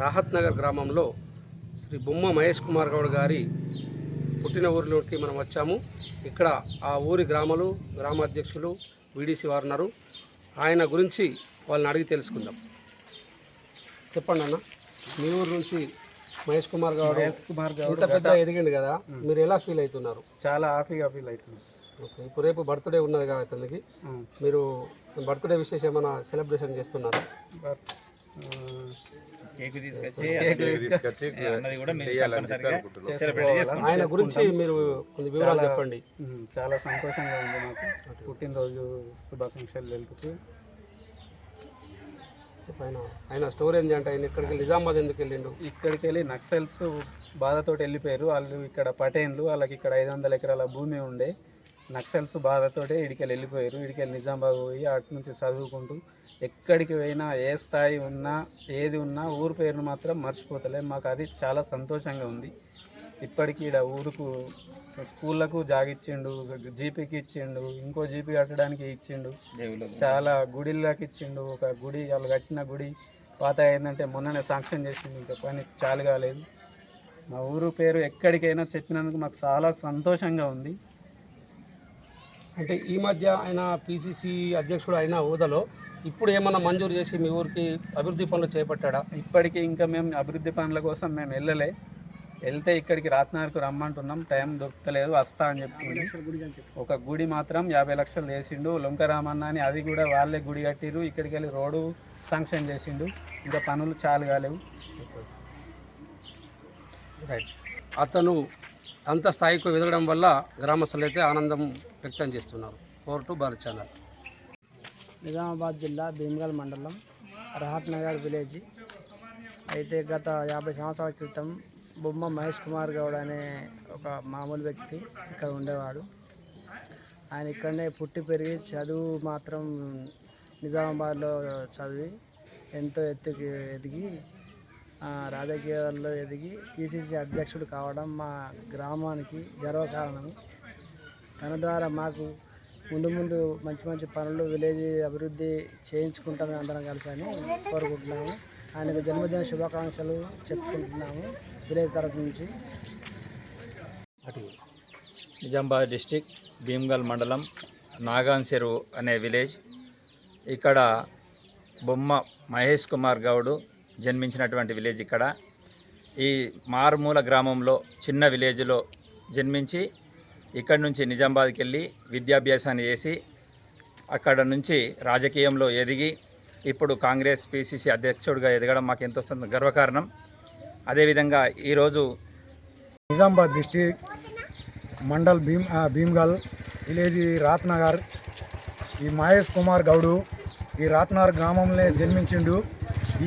రాహత్ నగర్ గ్రామంలో శ్రీ బొమ్మ మహేష్ కుమార్ గౌడ్ గారి పుట్టిన ఊరిలోకి మనం వచ్చాము. ఇక్కడ ఆ ఊరి గ్రామాలు గ్రామ అధ్యక్షులు వీడీసీ వారు ఉన్నారు. ఆయన గురించి వాళ్ళని అడిగి తెలుసుకుందాం. చెప్పండి అన్న మీ ఊరు నుంచి మహేష్ కుమార్ గౌడ్ మహేష్ కుమార్ గౌడ్ ఇంత పెద్ద ఎదిగిండు కదా మీరు ఎలా ఫీల్ అవుతున్నారు? చాలా హ్యాపీగా ఫీల్ అవుతుంది ఓకే ఇప్పుడు రేపు బర్త్డే ఉన్నది కదా అతనికి మీరు బర్త్డే విశేషం ఏమైనా సెలబ్రేషన్ చేస్తున్నారా? కేక్ తీసుకొచ్చి అన్నది కూడా మీరు తప్పనిసరిగా సెలబ్రేట్ చేసుకుంటాం. ఆయన గురించి మీరు కొన్ని వివరాలు చెప్పండి. చాలా సంతోషంగా ఉంది మాకు. పుట్టినరోజు శుభాకాంక్షలు తెలుపుతూ. ఆయన ఆయన స్టోరీ ఏంటి అంటే ఆయన ఇక్కడికి నిజామాబాద్ ఎందుకు వెళ్ళిండు? ఇక్కడికి వెళ్ళి నక్సల్స్ బాధతో వెళ్ళిపోయారు. వాళ్ళు ఇక్కడ పటేన్లు వాళ్ళకి ఇక్కడ ఐదు వందల ఎకరాల భూమి ఉండే. నక్సల్స్ బాధతోటే ఇడికెళ్ళి వెళ్ళిపోయారు. ఇడికెళ్ళి నిజామాబాద్ పోయి అటు నుంచి చదువుకుంటూ ఎక్కడికి పోయినా ఏ స్థాయి ఉన్నా ఏది ఉన్నా ఊరు పేరును మాత్రం మర్చిపోతలే. మాకు అది చాలా సంతోషంగా ఉంది. ఇప్పటికీ ఇక్కడ ఊరుకు స్కూళ్ళకు జాగిచ్చిండు జీపీకి ఇచ్చిండు ఇంకో జీపీ కట్టడానికి ఇచ్చిండు. చాలా గుడిళ్ళకి ఇచ్చిండు. ఒక గుడి వాళ్ళు కట్టిన గుడి. పాత ఏంటంటే మొన్ననే శాంక్షన్ చేసిండు. ఇంకా పని చాలు కాలేదు. మా ఊరు పేరు ఎక్కడికైనా చెప్పినందుకు మాకు చాలా సంతోషంగా ఉంది. అంటే ఈ మధ్య ఆయన పిసిసి అధ్యక్షుడు అయిన హోదాలో ఇప్పుడు ఏమన్నా మంజూరు చేసి మీ ఊరికి అభివృద్ధి పనులు చేపట్టాడా? ఇప్పటికీ ఇంకా మేము అభివృద్ధి పనుల కోసం మేము వెళ్ళలే. వెళ్తే ఇక్కడికి రాత్నార్కు రమ్మంటున్నాం. టైం దొరకలేదు వస్తా అని చెప్తుంది ఒక గుడి మాత్రం యాభై లక్షలు వేసిండు లొంకరామన్న అని అది కూడా వాళ్ళే గుడి కట్టిరు ఇక్కడికి వెళ్ళి రోడ్డు శాంక్షన్ చేసిండు. ఇంకా పనులు చాలు కాలేవు. రైట్ అతను అంత స్థాయికి ఎదగడం వల్ల గ్రామస్తులు అయితే ఆనందం వ్యక్తం చేస్తున్నారు. Four to Bharat channel. Nizamabad జిల్లా భీమగల్ మండలం రహత్ నగర్ విలేజ్. అయితే గత యాభై సంవత్సరాల క్రితం బొమ్మ మహేష్ కుమార్ గౌడ్ అనే ఒక మామూలు వ్యక్తి ఇక్కడ ఉండేవాడు. ఆయన ఇక్కడనే పుట్టి పెరిగి చదువు మాత్రం నిజామాబాద్లో చదివి ఎంతో ఎత్తుకి ఎదిగి రాజకీయాల్లో ఎదిగి పిసిసి అధ్యక్షుడు కావడం మా గ్రామానికి గర్వకారణము తన ద్వారా మాకు ముందు ముందు మంచి మంచి పనులు విలేజ్ అభివృద్ధి చేయించుకుంటామని అందరం కలిసి అని కోరుకుంటున్నాము. ఆయనకు జన్మదిన శుభాకాంక్షలు చెప్పుకుంటున్నాము విలేజ్ తరఫు నుంచి. అటు నిజామాబాద్ డిస్టిక్ భీమ్గల్ మండలం నాగాన్ చెరువు అనే విలేజ్. ఇక్కడ బొమ్మ మహేష్ కుమార్ గౌడు జన్మించినటువంటి విలేజ్ ఇక్కడ. ఈ మారుమూల గ్రామంలో చిన్న విలేజ్లో జన్మించి ఇక్కడి నుంచి నిజామాబాద్కి వెళ్ళి విద్యాభ్యాసాన్ని చేసి అక్కడ నుంచి రాజకీయంలో ఎదిగి ఇప్పుడు కాంగ్రెస్ పిసిసి అధ్యక్షుడిగా ఎదగడం మాకు ఎంతో గర్వకారణం. అదేవిధంగా ఈరోజు నిజామాబాద్ డిస్టిక్ మండల్ భీమ్ భీమ్గల్ విలేజ్ రాత్నగర్ ఈ మహేష్ కుమార్ గౌడు ఈ రాత్నగర్ గ్రామంలో జన్మించిండు.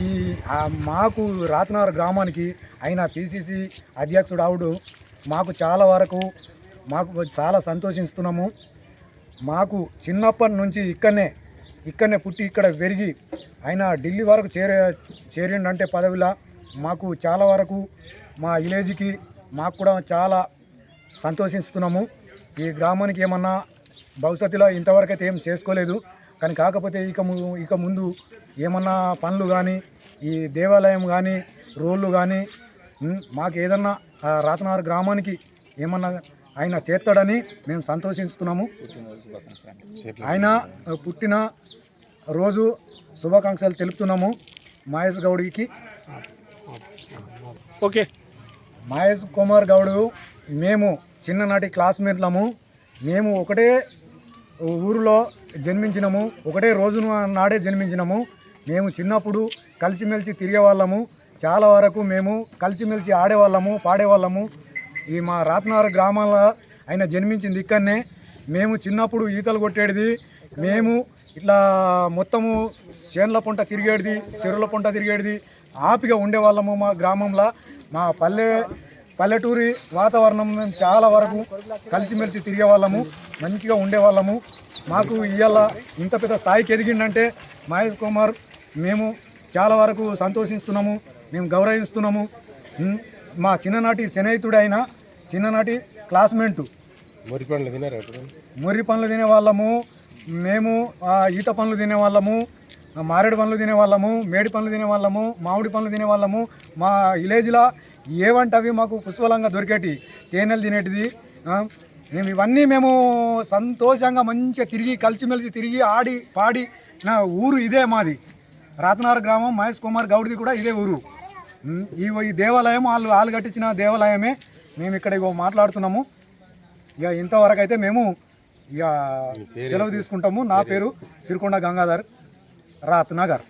ఈ మాకు రాత్నగర్ గ్రామానికి ఆయన పిసిసి అధ్యక్షుడు ఆవుడు మాకు చాలా వరకు మాకు చాలా సంతోషిస్తున్నాము. మాకు చిన్నప్పటి నుంచి ఇక్కడనే ఇక్కడనే పుట్టి ఇక్కడ పెరిగి ఆయన ఢిల్లీ వరకు చేరే చేరిండంటే పదవిలా మాకు చాలా వరకు మా విలేజ్కి మాకు కూడా చాలా సంతోషిస్తున్నాము. ఈ గ్రామానికి ఏమన్నా భవిష్యత్తులో ఇంతవరకు అయితే ఏం చేసుకోలేదు. కానీ కాకపోతే ఇక ము- ఇక ముందు ఏమన్నా పనులు కానీ ఈ దేవాలయం కానీ రోడ్లు కానీ మాకు ఏదన్నా ఆ రాతనగర్ గ్రామానికి ఏమన్నా ఆయన చేస్తాడని మేము సంతోషిస్తున్నాము. ఆయన పుట్టిన రోజు శుభాకాంక్షలు తెలుపుతున్నాము మహేష్ గౌడికి. ఓకే. మహేష్ కుమార్ గౌడు మేము చిన్ననాటి క్లాస్మేట్లము. మేము ఒకటే ఊరిలో జన్మించినము ఒకటే రోజు నాడే జన్మించినము. మేము చిన్నప్పుడు కలిసిమెలిసి తిరిగేవాళ్ళము. చాలా వరకు మేము కలిసిమెలిసి ఆడేవాళ్ళము పాడేవాళ్ళము. ఈ మా రాత్నగర్ గ్రామాల ఆయన జన్మించింది ఇక్కడనే. మేము చిన్నప్పుడు ఈతలు కొట్టేది మేము ఇట్లా మొత్తము చేనుల పంట తిరిగేది చెరువుల పంట తిరిగేది ఆపిగా ఉండేవాళ్ళము మా గ్రామంలో. మా పల్లె పల్లెటూరి వాతావరణం చాలా వరకు కలిసిమెలిసి తిరిగేవాళ్ళము. మంచిగా ఉండేవాళ్ళము. మాకు ఇవాళ ఇంత పెద్ద స్థాయికి ఎదిగిందంటే మహేష్ కుమార్ మేము చాలా వరకు సంతోషిస్తున్నాము. మేము గౌరవిస్తున్నాము. మా చిన్ననాటి స్నేహితుడైన చిన్ననాటి క్లాస్మేట్. మురి పండ్లు తినారా మురి పండ్లు తినే వాళ్ళము మేము ఈత పండ్లు తినే వాళ్ళము మారేడు పండ్లు తినేవాళ్ళము మేడి పండ్లు తినేవాళ్ళము మామిడి పండ్లు తినేవాళ్ళము మా విలేజ్లో ఏవంటవి మాకు పుష్కలంగా దొరికేటి? తేనెలు తినేటిది మేము ఇవన్నీ మేము సంతోషంగా మంచిగా తిరిగి కలిసిమెలిసి తిరిగి ఆడి పాడి నా ఊరు ఇదే మాది. రాతనార గ్రామం మహేష్ కుమార్ గౌడ్ది కూడా ఇదే ఊరు. ఈ ఈ దేవాలయం వాళ్ళు వాళ్ళు కట్టించిన దేవాలయమే మేము ఇక్కడ ఇగో మాట్లాడుతున్నాము. ఇక ఇంతవరకు అయితే మేము ఇక సెలవు తీసుకుంటాము. నా పేరు సిరికొండ గంగాధర్ రాత్ నగర్.